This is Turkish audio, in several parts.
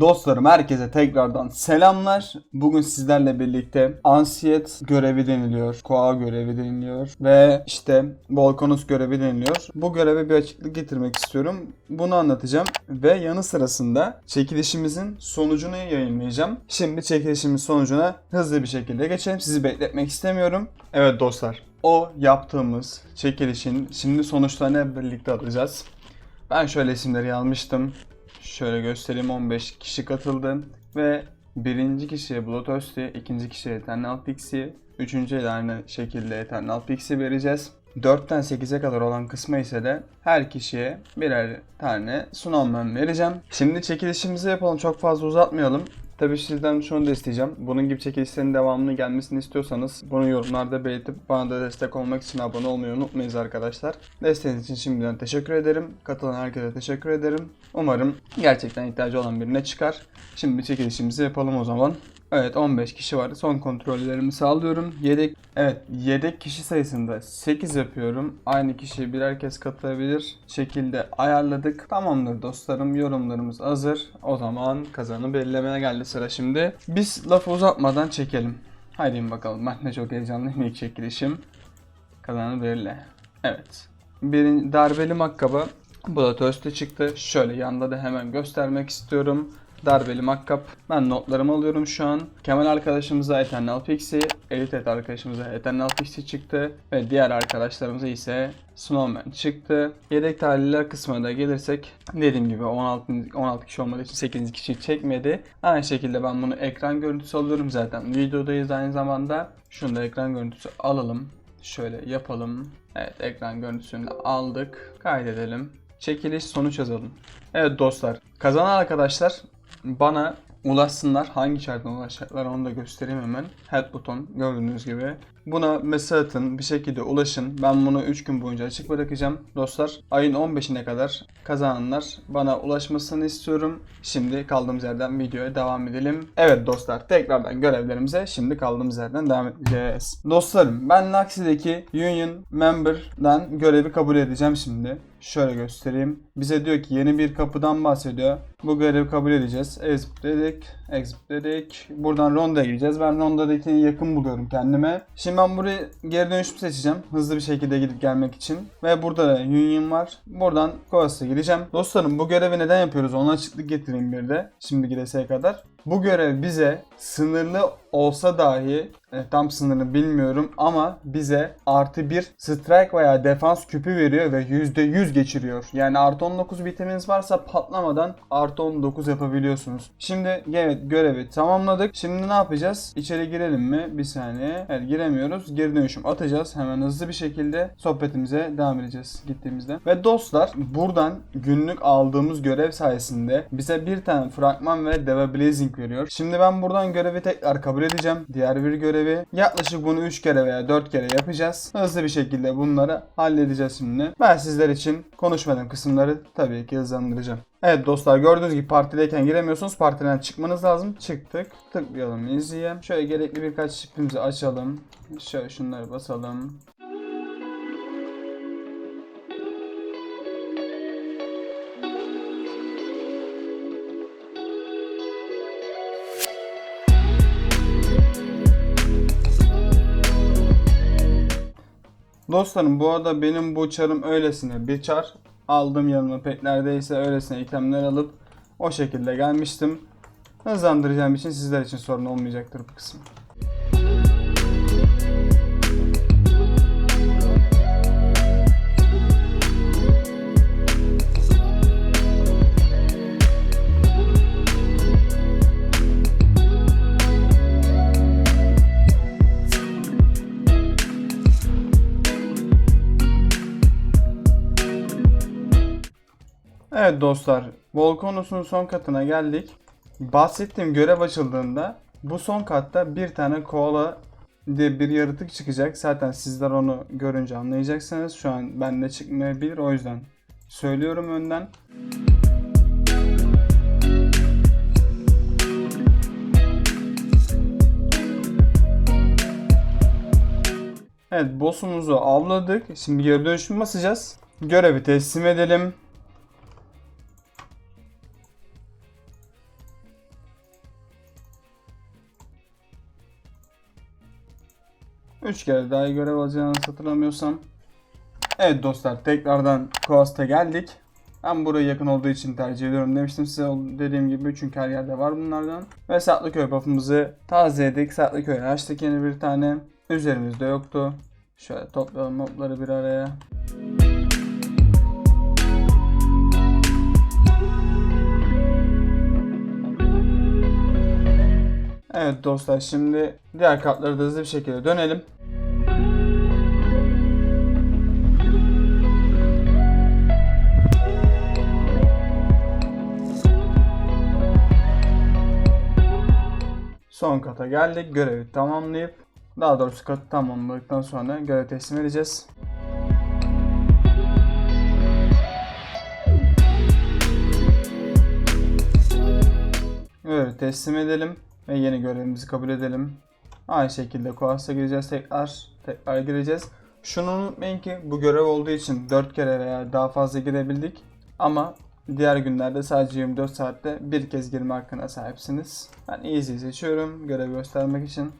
Dostlarım herkese tekrardan selamlar. Bugün sizlerle birlikte ansiyet görevi deniliyor. Koa görevi deniliyor. Ve işte Volkanus görevi deniliyor. Bu göreve bir açıklık getirmek istiyorum. Bunu anlatacağım. Ve yanı sırasında çekilişimizin sonucunu yayınlayacağım. Şimdi çekilişimiz sonucuna hızlı bir şekilde geçelim. Sizi bekletmek istemiyorum. Evet dostlar. O yaptığımız çekilişin şimdi sonuçlarını birlikte alacağız. Ben şöyle isimleri almıştım. Şöyle göstereyim 15 kişi katıldı ve birinci kişiye Blood Osti, ikinci kişiye Eternal Pixie, üçüncüye de aynı şekilde Eternal Pixie vereceğiz. 4'ten 8'e kadar olan kısmı ise de her kişiye birer tane Snowman vereceğim. Şimdi çekilişimizi yapalım çok fazla uzatmayalım. Tabii sizden şunu da isteyeceğim. Bunun gibi çekilişlerin devamını gelmesini istiyorsanız bunu yorumlarda belirtip bana da destek olmak için abone olmayı unutmayınız arkadaşlar. Desteğiniz için şimdiden teşekkür ederim. Katılan herkese teşekkür ederim. Umarım gerçekten ihtiyacı olan birine çıkar. Şimdi çekilişimizi yapalım o zaman. Evet 15 kişi var. Son kontrollerimi sağlıyorum. Yedek evet yedek kişi sayısında 8 yapıyorum. Aynı kişi birer kez katılabilir şekilde ayarladık. Tamamdır dostlarım. Yorumlarımız hazır. O zaman kazanı belirlemeye geldi sıra şimdi. Biz lafı uzatmadan çekelim. Haydi bakalım. Ben de çok heyecanlıyım ilk çekilişim. Kazanı belirle. Evet. Birinci darbeli makkaba bu da toste çıktı. Şöyle yanda da hemen göstermek istiyorum. Darbeli makkap. Ben notlarımı alıyorum şu an. Kemal arkadaşımıza Eternal Pixie, Elitet arkadaşımıza Eternal Pixie çıktı. Ve diğer arkadaşlarımıza ise Snowman çıktı. Yedek talihler kısmına da gelirsek dediğim gibi 16, 16 kişi olmadığı için 8 kişi çekmedi. Aynı şekilde ben bunu ekran görüntüsü alıyorum zaten. Videodayız aynı zamanda. Şunu da ekran görüntüsü alalım. Şöyle yapalım. Evet ekran görüntüsünü aldık. Kaydedelim. Çekiliş sonuç yazalım. Evet dostlar kazanan arkadaşlar bana ulaşsınlar. Hangi çarptan ulaşacaklar onu da göstereyim hemen. Help buton gördüğünüz gibi. Buna mesaj atın bir şekilde ulaşın. Ben bunu 3 gün boyunca açık bırakacağım. Dostlar ayın 15'ine kadar kazananlar bana ulaşmasını istiyorum. Şimdi kaldığımız yerden videoya devam edelim. Evet dostlar tekrardan görevlerimize şimdi kaldığımız yerden devam edeceğiz. Dostlarım ben Naxi'deki Union Member'dan görevi kabul edeceğim şimdi. Şöyle göstereyim. Bize diyor ki yeni bir kapıdan bahsediyor. Bu görevi kabul edeceğiz. Exit dedik. Exit dedik. Buradan Ronda'ya gideceğiz. Ben Ronda'dakini yakın buluyorum kendime. Şimdi ben burayı geri dönüşüm seçeceğim. Hızlı bir şekilde gidip gelmek için. Ve burada da Union var. Buradan Coas'a gireceğim. Dostlarım bu görevi neden yapıyoruz? Ona açıklık getireyim bir de. Şimdi gideseye kadar. Bu görev bize sınırlı olsa dahi e, tam sınırını bilmiyorum ama bize artı bir strike veya defans küpü veriyor ve %100 geçiriyor. Yani artı 19 bitiminiz varsa patlamadan artı 19 yapabiliyorsunuz. Şimdi evet görevi tamamladık. Şimdi ne yapacağız? İçeri girelim mi? Bir saniye. Evet giremiyoruz. Geri dönüşüm atacağız. Hemen hızlı bir şekilde sohbetimize devam edeceğiz gittiğimizde. Ve dostlar buradan günlük aldığımız görev sayesinde bize bir tane fragman ve Deva Blazing veriyor. Şimdi ben buradan görevi tekrar kabul edeceğim. Diğer bir görevi. Yaklaşık bunu 3 kere veya 4 kere yapacağız. Hızlı bir şekilde bunları halledeceğiz şimdi. Ben sizler için konuşmadığım kısımları tabii ki hızlandıracağım. Evet dostlar gördüğünüz gibi partideyken giremiyorsunuz. Partiden çıkmanız lazım. Çıktık. Tıklayalım izleye. Şöyle gerekli birkaç şifremizi açalım. Şöyle şunları basalım. Dostlarım bu arada benim bu çarım öylesine bir çar. Aldım yanıma pek neredeyse öylesine itemler alıp o şekilde gelmiştim. Hızlandıracağım için sizler için sorun olmayacaktır bu kısım. Evet dostlar, Volkanus'un son katına geldik. Bahsettiğim görev açıldığında bu son katta bir tane koala diye bir yaratık çıkacak. Zaten sizler onu görünce anlayacaksınız. Şu an bende çıkmayabilir o yüzden söylüyorum önden. Evet boss'umuzu avladık. Şimdi geri dönüşüm basacağız. Görevi teslim edelim. 3 kere daha görev alacağını hatırlamıyorsam. Evet dostlar tekrardan Coast'a geldik. Ben buraya yakın olduğu için tercih ediyorum demiştim size dediğim gibi çünkü her yerde var bunlardan. Ve Saklıköy buff'ımızı tazeledik. Saklıköy'e açtık yeni bir tane. Üzerimizde yoktu. Şöyle toplayalım mobları bir araya. Evet dostlar şimdi diğer kartları da hızlı bir şekilde dönelim. Son kata geldik. Görevi tamamlayıp daha doğrusu katı tamamladıktan sonra görev teslim edeceğiz. Evet teslim edelim ve yeni görevimizi kabul edelim. Aynı şekilde Koas'a gireceğiz tekrar. Tekrar gireceğiz. Şunu unutmayın ki bu görev olduğu için 4 kere veya daha fazla girebildik. Ama diğer günlerde sadece 24 saatte bir kez girme hakkına sahipsiniz. Ben easy seçiyorum görev göstermek için.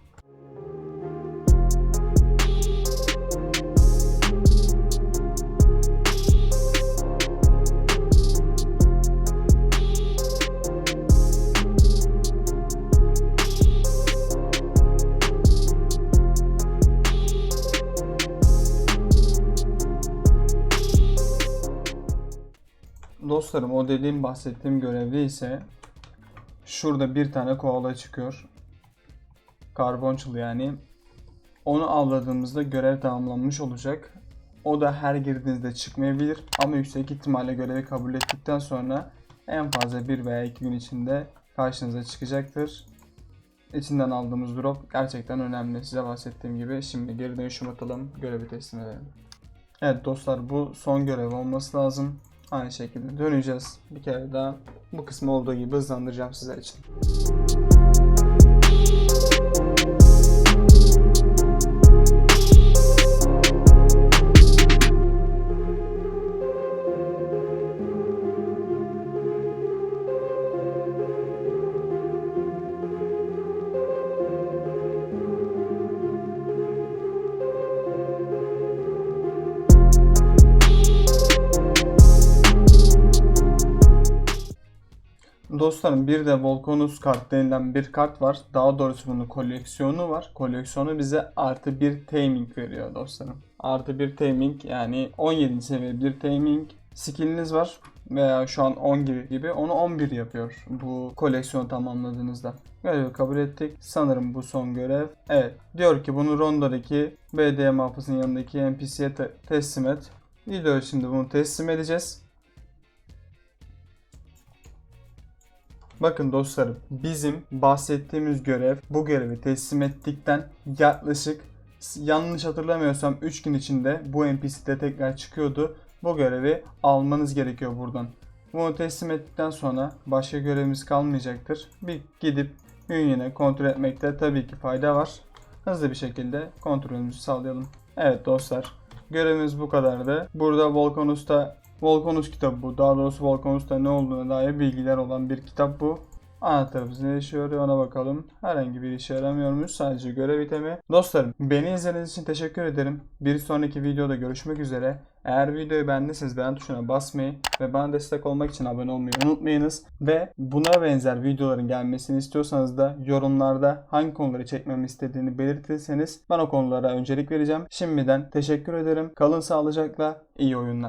Dostlarım o dediğim bahsettiğim görevde ise şurada bir tane koala çıkıyor. Karbonçul yani. Onu avladığımızda görev tamamlanmış olacak. O da her girdiğinizde çıkmayabilir ama yüksek ihtimalle görevi kabul ettikten sonra en fazla bir veya iki gün içinde karşınıza çıkacaktır. İçinden aldığımız drop gerçekten önemli. Size bahsettiğim gibi şimdi geri dönüşüm atalım, görevi teslim edelim. Evet dostlar bu son görev olması lazım. Aynı şekilde döneceğiz. Bir kere daha bu kısmı olduğu gibi hızlandıracağım sizler için. Dostlarım bir de Volcanus kart denilen bir kart var. Daha doğrusu bunun koleksiyonu var. Koleksiyonu bize artı bir taming veriyor dostlarım. Artı bir taming yani 17 seviye bir taming skilliniz var veya şu an 10 gibi gibi onu 11 yapıyor bu koleksiyonu tamamladığınızda. Görevi kabul ettik. Sanırım bu son görev. Evet. Diyor ki bunu Rondo'daki BD mafısının yanındaki NPC'ye te- teslim et. Video şimdi bunu teslim edeceğiz. Bakın dostlarım bizim bahsettiğimiz görev bu görevi teslim ettikten yaklaşık yanlış hatırlamıyorsam 3 gün içinde bu NPC'de tekrar çıkıyordu. Bu görevi almanız gerekiyor buradan. Bunu teslim ettikten sonra başka görevimiz kalmayacaktır. Bir gidip Union'e kontrol etmekte tabii ki fayda var. Hızlı bir şekilde kontrolümüzü sağlayalım. Evet dostlar görevimiz bu kadardı. Burada Volcanus'ta Volcanus kitabı bu. Daha doğrusu Volcanus'ta ne olduğuna dair bilgiler olan bir kitap bu. Anahtarımız ne işe yarıyor ona bakalım. Herhangi bir işe yaramıyormuş. Sadece görev itemi. Dostlarım beni izlediğiniz için teşekkür ederim. Bir sonraki videoda görüşmek üzere. Eğer videoyu beğendiyseniz beğen tuşuna basmayı ve bana destek olmak için abone olmayı unutmayınız. Ve buna benzer videoların gelmesini istiyorsanız da yorumlarda hangi konuları çekmemi istediğini belirtirseniz ben o konulara öncelik vereceğim. Şimdiden teşekkür ederim. Kalın sağlıcakla iyi oyunlar.